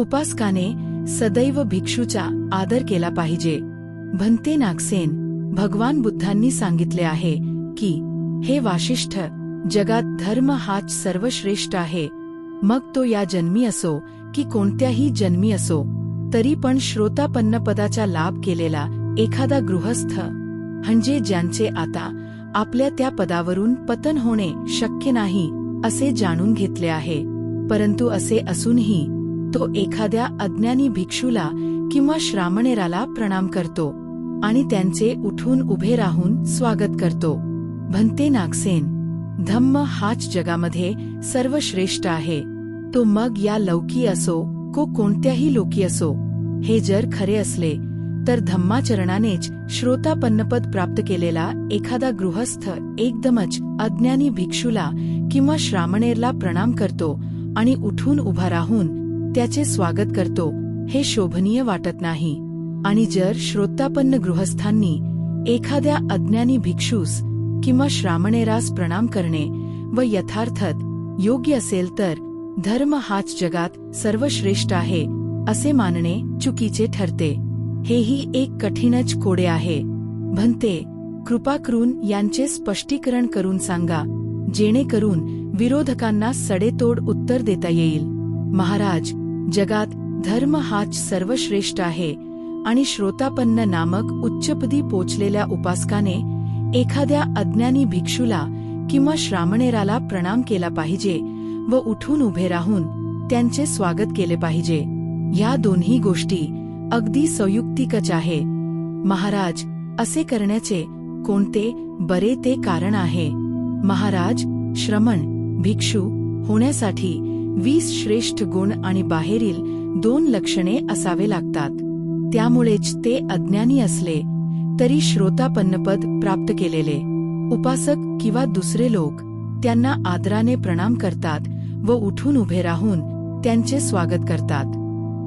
उपासकाने सदैव भिक्षूचा आदर केला पाहिजे. भंते नागसेन भगवान बुद्धांनी सांगितले आहे की हे वाशिष्ठ जगात धर्म हाच सर्वश्रेष्ठ आहे. मग तो या जन्मी असो की कोणत्याही जन्मी असो तरी पण श्रोतापन्न पदाचा लाभ केलेला एखादा गृहस्थ म्हणजे ज्यांचे आता आपल्या त्या पदावरून पतन होणे शक्य नाही असे जाणून घेतले आहे. परंतु असे असूनही तो एखाद्या अज्ञानी भिक्षूला किंवा श्रामणेराला प्रणाम करतो आणि त्यांचे उठून उभे राहून स्वागत करतो. भंते नागसेन धम्म हाच जगामध्ये सर्वश्रेष्ठ आहे. तो मग या लौकी असो को कोणत्याही लोकी असो. हे जर खरे असले तर धम्माचरणानेच श्रोतापन्नपद प्राप्त केलेला एखादा गृहस्थ एकदमच अज्ञानी भिक्षूला किंवा श्रामणेरला प्रणाम करतो आणि उठून उभा राहून त्याचे स्वागत करतो हे शोभनीय वाटत नाही. आणि जर श्रोतापन्न गृहस्थांनी एखाद्या अज्ञानी भिक्षूस किंवा श्रामणेरास प्रणाम करणे व यथार्थत योग्य असेल तर धर्म हाच जगात सर्वश्रेष्ठ आहे असे मानणे चुकीचे ठरते. हेही एक कठीणच कोडे आहे. भंते कृपा करून यांचे स्पष्टीकरण करून सांगा जेणेकरून विरोधकांना सडेतोड उत्तर देता येईल. महाराज जगात धर्म हाच सर्वश्रेष्ठ आहे आणि श्रोतापन्न नामक उच्चपदी पोचलेल्या उपासकाने एखाद्या अज्ञानी भिक्षूला किंवा श्रामणेराला प्रणाम केला पाहिजे व उठून उभे राहून त्यांचे स्वागत केले पाहिजे. या दोन्ही गोष्टी अगदी संयुक्तिकच आहे. महाराज असे करण्याचे कोणते बरे ते कारण आहे. महाराज श्रमण भिक्षू होण्यासाठी वीस श्रेष्ठ गुण आणि बाहेरील दोन लक्षणे असावे लागतात. त्यामुळेच ते अज्ञानी असले तरी श्रोतापन्नपद प्राप्त केलेले उपासक किंवा दुसरे लोक त्यांना आदराने प्रणाम करतात व उठून उभे राहून त्यांचे स्वागत करतात.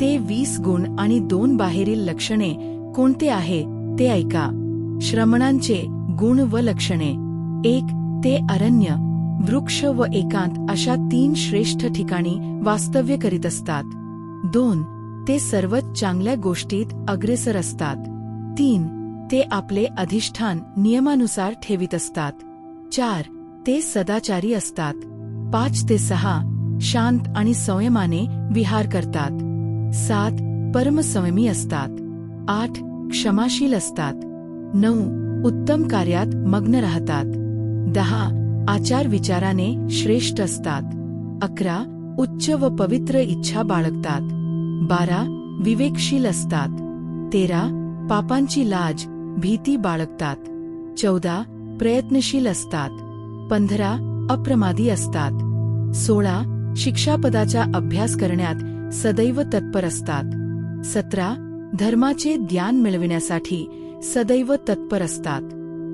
ते वीस गुण आणि दोन बाहेरील लक्षणे कोणते आहे ते ऐका. श्रमणांचे गुण व लक्षणे. एक ते अरण्य. वृक्ष व एकांत अशा तीन श्रेष्ठ ठिकाणी वास्तव्य करीत असतात. दोन ते सर्वच चांगल्या गोष्टीत अग्रेसर असतात. तीन ते आपले अधिष्ठान नियमानुसार ठेवित असतात. चार ते सदाचारी असतात. पाच ते सहा शांत आणि संयमाने विहार करतात. सात परमसंयमी असतात. आठ क्षमाशील असतात. नऊ उत्तम कार्यात मग्न राहतात. दहा आचार विचाराने श्रेष्ठ असतात. अकरा. उच्च व पवित्र इच्छा बाळगतात. बारा. विवेकशील असतात. तेरा. पापांची लाज भीती बाळगतात. चौदा. प्रयत्नशील असतात. पंधरा. अप्रमादी असतात. सोळा. शिक्षापदाचा अभ्यास करण्यात सदैव तत्पर असतात. सतरा. धर्माचे ज्ञान मिळविण्यासाठी सदैव तत्पर असतात.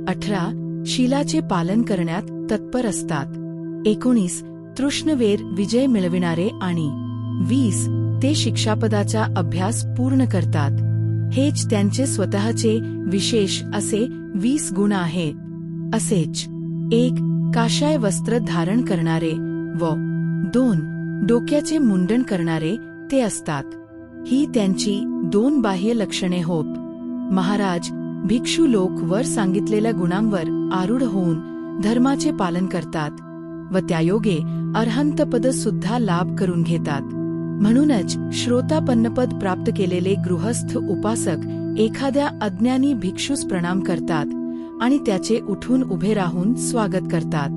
अठरा. शीलाचे पालन करण्यात तत्पर असतात. एकोणीस तृष्णवेर विजय मिळविणारे आणि वीस ते शिक्षापदाचा अभ्यास पूर्ण करतात. हेच त्यांचे स्वतःचे विशेष असे वीस गुण आहेत. असेच एक काशाय वस्त्र धारण करणारे व दोन डोक्याचे मुंडन करणारे ते असतात. ही त्यांची दोन बाह्य लक्षणे होत. महाराज भिक्षू लोक वर सांगितलेल्या गुणांवर आरूढ होऊन धर्माचे पालन करतात व त्यायोगे अर्हंतपद सुद्धा लाभ करून घेतात. म्हणूनच श्रोतापन्नपद प्राप्त केलेले गृहस्थ उपासक एखाद्या अज्ञानी भिक्षूस प्रणाम करतात आणि त्याचे उठून उभे राहून स्वागत करतात.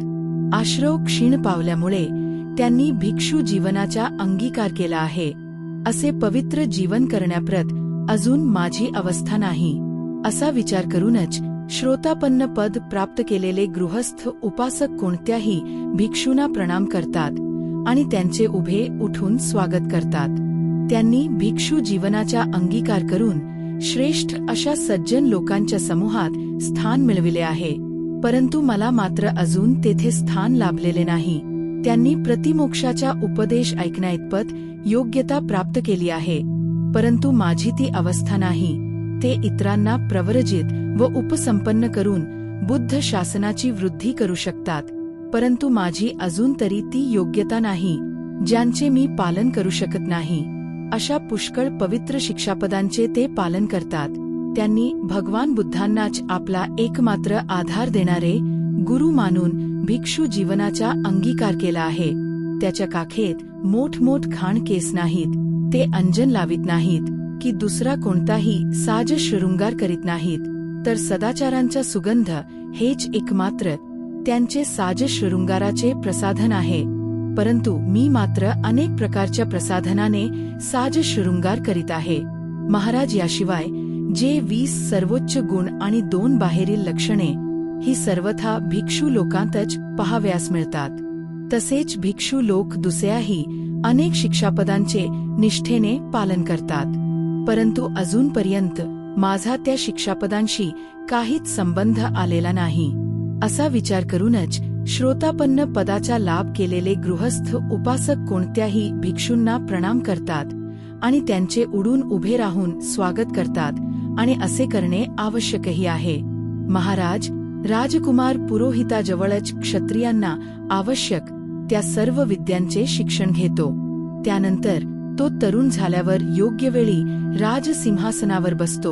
आश्रव क्षीण पावल्यामुळे त्यांनी भिक्षू जीवनाचा अंगीकार केला आहे. असे पवित्र जीवन करण्याप्रत अजून माझी अवस्था नाही. असा विचार करूनच श्रोतापन्न पद प्राप्त केलेले गृहस्थ उपासक कोणत्याही भिक्षूंना प्रणाम करतात आणि त्यांचे उभे उठून स्वागत करतात. त्यांनी भिक्षू जीवनाचा अंगीकार करून श्रेष्ठ अशा सज्जन लोकांच्या समूहात स्थान मिळविले आहे. परंतु मला मात्र अजून तेथे स्थान लाभलेले नाही. त्यांनी प्रतिमोक्षाचा उपदेश ऐकण्याइतपत योग्यता प्राप्त केली आहे. परंतु माझी ती अवस्था नाही. ते इतरांना प्रवरजित व उपसंपन्न करून बुद्ध शासनाची वृद्धी करू शकतात. परंतु माझी अजून तरी ती योग्यता नाही ज्यांचे मी पालन करू शकत नाही. अशा पुष्कळ पवित्र शिक्षापदांचे ते पालन करतात. त्यांनी भगवान बुद्धांनाच आपला एकमात्र आधार देणारे गुरु मानून भिक्षू जीवनाचा अंगीकार केला आहे. त्याच्या काखेत मोठमोठ खाण केस नाहीत ते अंजन लावित नाहीत. की दुसरा कोणताही साज शृंगार करीत नाहीत तर सदाचारांचा सुगंध हेच एकमात्र त्यांचे साज शृंगाराचे प्रसाधन आहे. परंतु मी मात्र अनेक प्रकारच्या प्रसाधनाने साज शृंगार करीत आहे. महाराज याशिवाय जे वीस सर्वोच्च गुण आणि दोन बाहेरील लक्षणे ही सर्वथा भिक्षू लोकांतच पहाव्यास मिळतात. तसेच भिक्षू लोक दुसऱ्याही अनेक शिक्षापदांचे निष्ठेने पालन करतात. परंतु अजूनपर्यंत माझा त्या शिक्षापदांशी काहीच संबंध आलेला नाही. असा विचार करूनच श्रोतापन्न पदाचा लाभ केलेले गृहस्थ उपासक कोणत्याही भिक्षूंना प्रणाम करतात आणि त्यांचे उडून उभे राहून स्वागत करतात आणि असे करणे आवश्यकही आहे. महाराज राजकुमार पुरोहिताजवळच क्षत्रियांना आवश्यक त्या सर्व विद्यांचे शिक्षण घेतो. त्यानंतर तो तरुण झाल्यावर योग्य वेळी राजसिंहासनावर बसतो.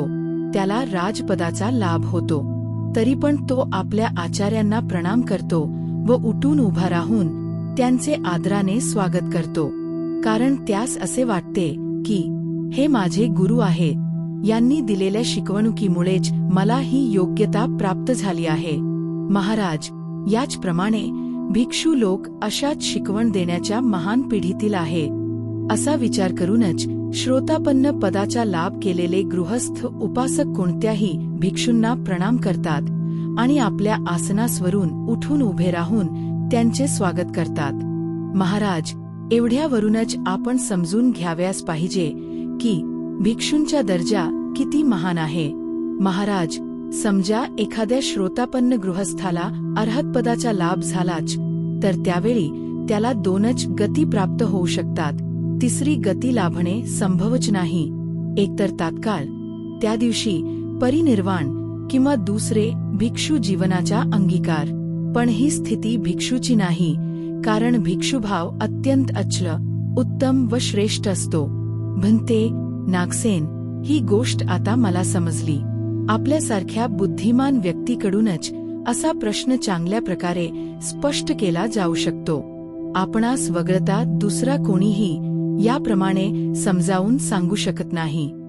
त्याला राजपदाचा लाभ होतो. तरी पण तो आपल्या आचार्यांना प्रणाम करतो व उठून उभा राहून त्यांचे आदराने स्वागत करतो. कारण त्यास असे वाटते की हे माझे गुरु आहेत यांनी दिलेल्या शिकवणुकीमुळेच मला ही योग्यता प्राप्त झाली आहे. महाराज याचप्रमाणे भिक्षू लोक अशाच शिकवण देण्याच्या महान पिढीतील आहेत असा विचार करूनच श्रोतापन्न पदाचा लाभ केलेले गृहस्थ उपासक कोणत्याही भिक्षूंना प्रणाम करतात आणि आपल्या आसनासवरून उठून उभे राहून त्यांचे स्वागत करतात. महाराज एवढ्यावरूनच आपण समजून घ्याव्यास पाहिजे की भिक्षूंचा दर्जा किती महान आहे. महाराज समजा एखाद्या श्रोतापन्न गृहस्थाला अर्हतपदाचा लाभ झालाच तर त्यावेळी त्याला दोनच गती प्राप्त होऊ शकतात. तिसरी गती लाभणे संभवच नाही. एकतर तात्काळ त्या दिवशी परिनिर्वाण किंवा दुसरे भिक्षू जीवनाचा अंगीकार. पण ही स्थिती भिक्षूची नाही कारण भिक्षुभाव अत्यंत अचल उत्तम व श्रेष्ठ असतो. भंते नागसेन ही गोष्ट आता मला समजली. आपल्यासारख्या बुद्धिमान व्यक्तीकडूनच असा प्रश्न चांगल्या प्रकारे स्पष्ट केला जाऊ शकतो. आपणास वगळता दुसरा कोणीही याप्रमाणे समजावून सांगू शकत नाही.